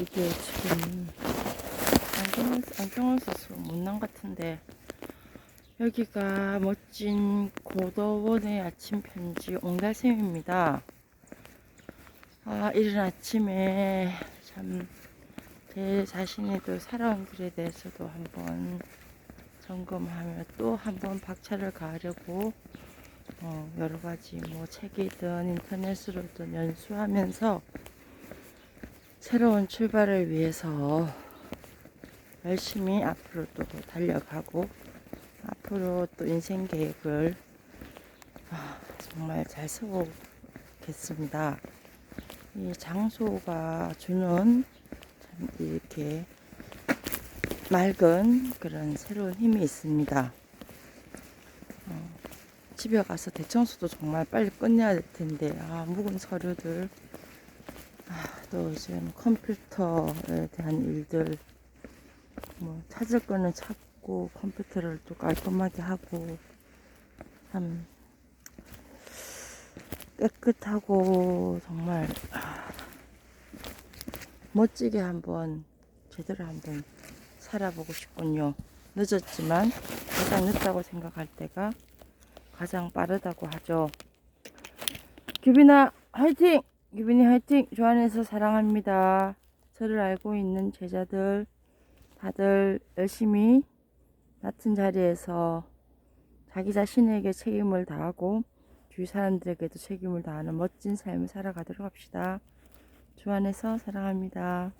이게 지금 안경을, 안경을 써서 못난 같은데 여기가 멋진 고도원의 아침 편지 옹달샘입니다. 아, 이른 아침에 참 제 자신의 또 살아온 길에 대해서도 한번 점검하며 또 한번 박차를 가하려고 어, 여러 가지 뭐 책이든 인터넷으로든 연수하면서 새로운 출발을 위해서 열심히 앞으로 또 달려가고 앞으로 또 인생 계획을 아, 정말 잘 세우겠습니다. 이 장소가 주는 참 이렇게 맑은 그런 새로운 힘이 있습니다. 어, 집에 가서 대청소도 정말 빨리 끝내야 될 텐데, 아, 묵은 서류들, 아, 또 지금 컴퓨터에 대한 일들, 뭐, 찾을 거는 찾고, 컴퓨터를 또 깔끔하게 하고, 참, 깨끗하고, 정말, 아, 멋지게 한번, 제대로 한번 살아보고 싶군요. 늦었지만, 가장 늦다고 생각할 때가 가장 빠르다고 하죠. 규빈아, 화이팅! 규빈이 화이팅! 조안에서 사랑합니다. 저를 알고 있는 제자들, 다들 열심히 맡은 자리에서 자기 자신에게 책임을 다하고 주위 사람들에게도 책임을 다하는 멋진 삶을 살아가도록 합시다. 주 안에서 사랑합니다.